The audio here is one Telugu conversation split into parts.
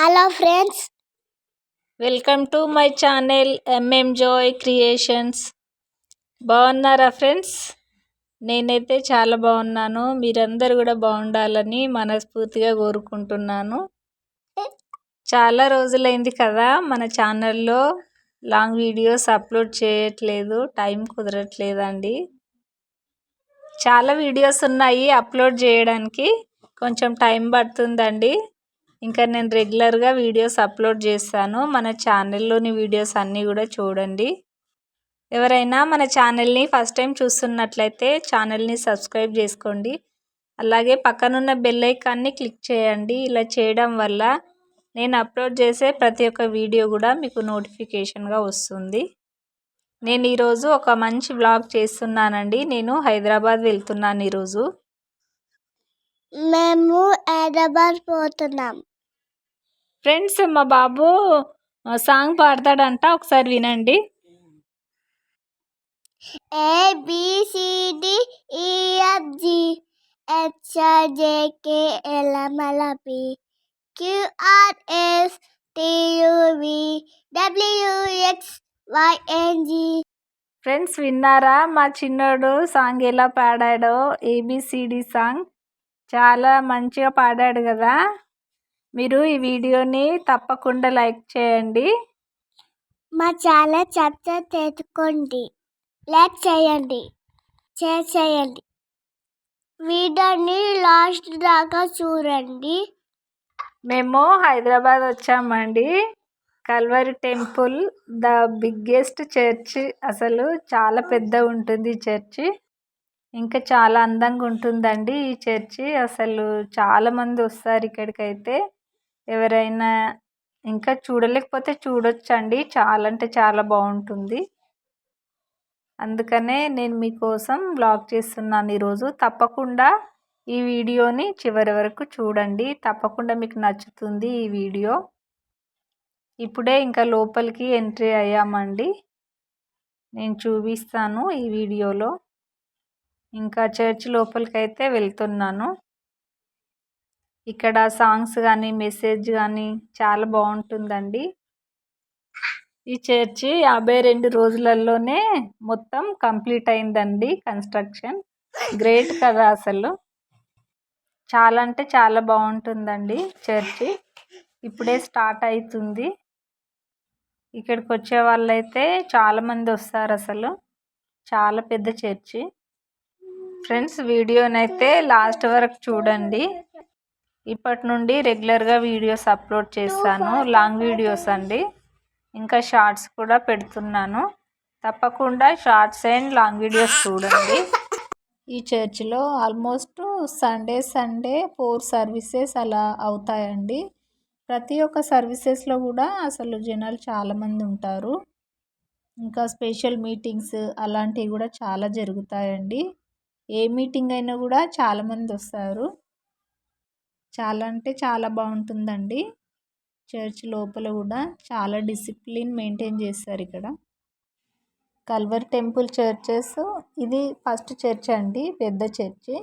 Hello friends welcome to my channel MM joy creations బాగున్నారా ఫ్రెండ్స్ నేనైతే చాలా బాగున్నాను. మీరందరూ కూడా బాగుండాలని మనస్ఫూర్తిగా కోరుకుంటున్నాను. చాలా రోజులైంది కదా మన ఛానల్లో లాంగ్ వీడియోస్ అప్లోడ్ చేయట్లేదు టైం కుదరట్లేదండి. చాలా వీడియోస్ ఉన్నాయి అప్లోడ్ చేయడానికి. కొంచెం టైం పడుతుందండి. ఇంకా నేను రెగ్యులర్గా వీడియోస్ అప్లోడ్ చేస్తాను. మన ఛానల్లోని వీడియోస్ అన్నీ కూడా చూడండి. ఎవరైనా మన ఛానల్ని ఫస్ట్ టైం చూస్తున్నట్లయితే ఛానల్ని సబ్స్క్రైబ్ చేసుకోండి. అలాగే పక్కనున్న బెల్ ఐకాన్ని క్లిక్ చేయండి. ఇలా చేయడం వల్ల నేను అప్లోడ్ చేసే ప్రతి ఒక్క వీడియో కూడా మీకు నోటిఫికేషన్గా వస్తుంది. నేను ఈరోజు ఒక మంచి బ్లాగ్ చేస్తున్నానండి. నేను హైదరాబాద్ వెళ్తున్నాను ఈరోజు. మేము హైదరాబాద్ పోతున్నాం. ఫ్రెండ్స్ మా బాబు సాంగ్ పాడతాడంట. ఒకసారి వినండి. ఏ ఫ్రెండ్స్ విన్నారా? మా చిన్నోడు సాంగ్ ఎలా పాడాడో? ఏబిసిడి సాంగ్ చాలా మంచిగా పాడాడు కదా. మీరు ఈ వీడియోని తప్పకుండా లైక్ చేయండి. మా చాలా చర్చ చేసుకోండి లైక్ చేయండి. షేర్ చేయండి. వీడియోని లాస్ట్ దాకా చూడండి. మేము హైదరాబాద్ వచ్చామండి. Calvary temple the biggest church. అసలు చాలా పెద్ద ఉంటుంది చర్చి. ఇంకా చాలా అందంగా ఉంటుందండి ఈ చర్చి. అసలు చాలామంది వస్తారు ఇక్కడికైతే. ఎవరైనా ఇంకా చూడలేకపోతే చూడొచ్చండి. చాలా అంటే చాలా బాగుంటుంది. అందుకనే నేను మీకోసం బ్లాగ్ చేస్తున్నాను ఈరోజు. తప్పకుండా ఈ వీడియోని చివరి వరకు చూడండి. తప్పకుండా మీకు నచ్చుతుంది ఈ వీడియో. ఇప్పుడే ఇంకా లోపలికి ఎంట్రీ అయ్యామండి. నేను చూపిస్తాను ఈ వీడియోలో. ఇంకా చర్చ్ లోపలికి అయితే వెళ్తున్నాను. ఇక్కడ సాంగ్స్ కానీ మెసేజ్ కానీ చాలా బాగుంటుందండి. ఈ చర్చి యాభై రెండు రోజులలోనే మొత్తం కంప్లీట్ అయిందండి కన్స్ట్రక్షన్. గ్రేట్ కదా అసలు. చాలా అంటే చాలా బాగుంటుందండి చర్చి. ఇప్పుడే స్టార్ట్ అవుతుంది ఇక్కడికి వచ్చే వాళ్ళైతే చాలామంది వస్తారు అసలు. చాలా పెద్ద చర్చి. ఫ్రెండ్స్ వీడియోనైతే లాస్ట్ వరకు చూడండి. ఇప్పటి నుండి రెగ్యులర్గా వీడియోస్ అప్లోడ్ చేస్తాను లాంగ్ వీడియోస్ అండి. ఇంకా షార్ట్స్ కూడా పెడుతున్నాను. తప్పకుండా షార్ట్స్ అండ్ లాంగ్ వీడియోస్ చూడండి. ఈ చర్చ్లో almost Sunday Sunday four services అలా అవుతాయండి. ప్రతి ఒక్క సర్వీసెస్లో కూడా అసలు జనాలు చాలామంది ఉంటారు. ఇంకా స్పెషల్ మీటింగ్స్ అలాంటివి కూడా చాలా జరుగుతాయండి. ఏ మీటింగ్ అయినా కూడా చాలామంది వస్తారు. చాలా అంటే చాలా బాగుంటుందండి. చర్చ్ లోపల కూడా చాలా డిసిప్లిన్ మెయింటైన్ చేస్తారు ఇక్కడ. కల్వర్ టెంపుల్ చర్చెస్ ఇది ఫస్ట్ చర్చ్ అండి పెద్ద చర్చి.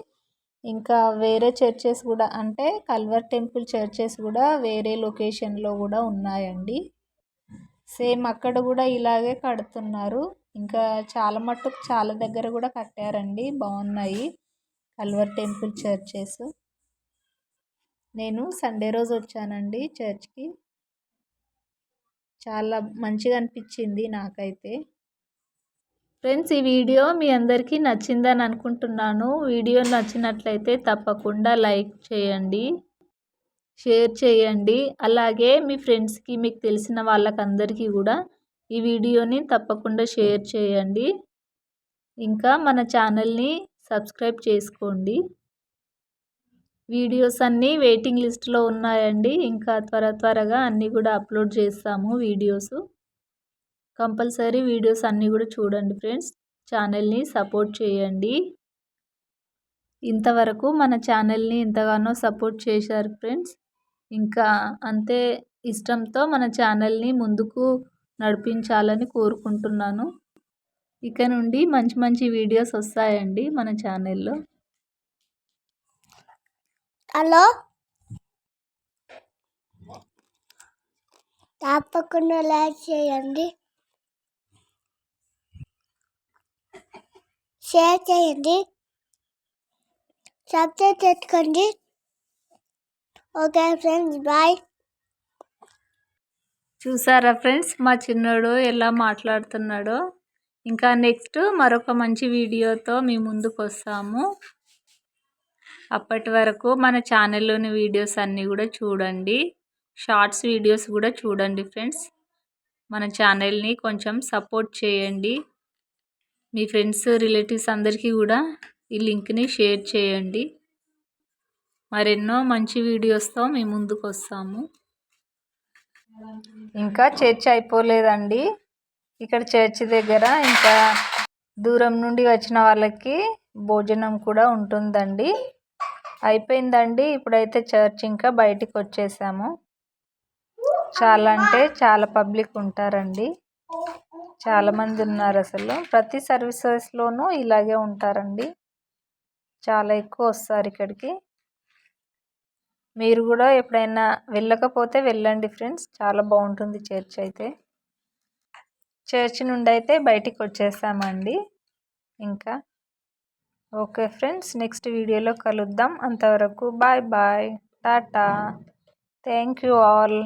ఇంకా వేరే చర్చెస్ కూడా అంటే కల్వర్ టెంపుల్ చర్చెస్ కూడా వేరే లొకేషన్లో కూడా ఉన్నాయండి. సేమ్ అక్కడ కూడా ఇలాగే కడుతున్నారు. ఇంకా చాలా మట్టుకు చాలా దగ్గర కూడా కట్టారండి బాగున్నాయి కల్వర్ టెంపుల్ చర్చెస్. నేను సండే రోజు వచ్చానండి చర్చ్కి. చాలా మంచిగా అనిపించింది నాకైతే. ఫ్రెండ్స్ ఈ వీడియో మీ అందరికీ నచ్చిందని అనుకుంటున్నాను. వీడియో నచ్చినట్లయితే తప్పకుండా లైక్ చేయండి షేర్ చేయండి. అలాగే మీ ఫ్రెండ్స్కి మీకు తెలిసిన వాళ్ళకందరికీ కూడా ఈ వీడియోని తప్పకుండా షేర్ చేయండి. ఇంకా మన ఛానల్ని సబ్స్క్రైబ్ చేసుకోండి. వీడియోస్ అన్నీ వెయిటింగ్ లిస్ట్లో ఉన్నాయండి. ఇంకా త్వర త్వరగా అన్నీ కూడా అప్లోడ్ చేస్తాము వీడియోస్. కంపల్సరీ వీడియోస్ అన్నీ కూడా చూడండి ఫ్రెండ్స్. ఛానల్ని సపోర్ట్ చేయండి. ఇంతవరకు మన ఛానల్ని ఎంతగానో సపోర్ట్ చేశారు ఫ్రెండ్స్. ఇంకా అంతే ఇష్టంతో మన ఛానల్ని ముందుకు నడిపించాలని కోరుకుంటున్నాను. ఇక నుండి మంచి మంచి వీడియోస్ వస్తాయండి మన ఛానల్లో. హలో? తప్పకుండా లైక్ చేయండి. షేర్ చేయండి. సబ్స్క్రైబ్ చేసుకోండి. Okay friends bye. చూసారా ఫ్రెండ్స్ మా చిన్నోడు ఎలా మాట్లాడుతున్నాడో. ఇంకా నెక్స్ట్ మరొక మంచి వీడియోతో మీ ముందుకు వస్తాము అప్పటి వరకు మన ఛానల్లోని వీడియోస్ అన్నీ కూడా చూడండి. షార్ట్స్ వీడియోస్ కూడా చూడండి ఫ్రెండ్స్. మన ఛానల్ని కొంచెం సపోర్ట్ చేయండి. మీ ఫ్రెండ్స్ రిలేటివ్స్ అందరికీ కూడా ఈ లింక్ని షేర్ చేయండి. మరెన్నో మంచి వీడియోస్తో మీ ముందుకు వస్తాము. ఇంకా చర్చ్ అయిపోలేదండి. ఇక్కడ చర్చ్ దగ్గర ఇంకా దూరం నుండి వచ్చిన వాళ్ళకి భోజనం కూడా ఉంటుందండి. అయిపోయిందండి. ఇప్పుడైతే చర్చ్ ఇంకా బయటికి వచ్చేసాము చాలా అంటే చాలా పబ్లిక్ ఉంటారండి. చాలామంది ఉన్నారు అసలు ప్రతి సర్వీసెస్లోనూ ఇలాగే ఉంటారండి. చాలా ఎక్కువ వస్తారు ఇక్కడికి. మీరు కూడా ఎప్పుడైనా వెళ్ళకపోతే వెళ్ళండి ఫ్రెండ్స్. చాలా బాగుంటుంది చర్చ్ అయితే. చర్చ్ నుండి అయితే బయటికి వచ్చేసామండి ఇంకా ఓకే ఫ్రెండ్స్ నెక్స్ట్ వీడియోలో కలుద్దాం. అంతవరకు bye bye Tata. Thank you all.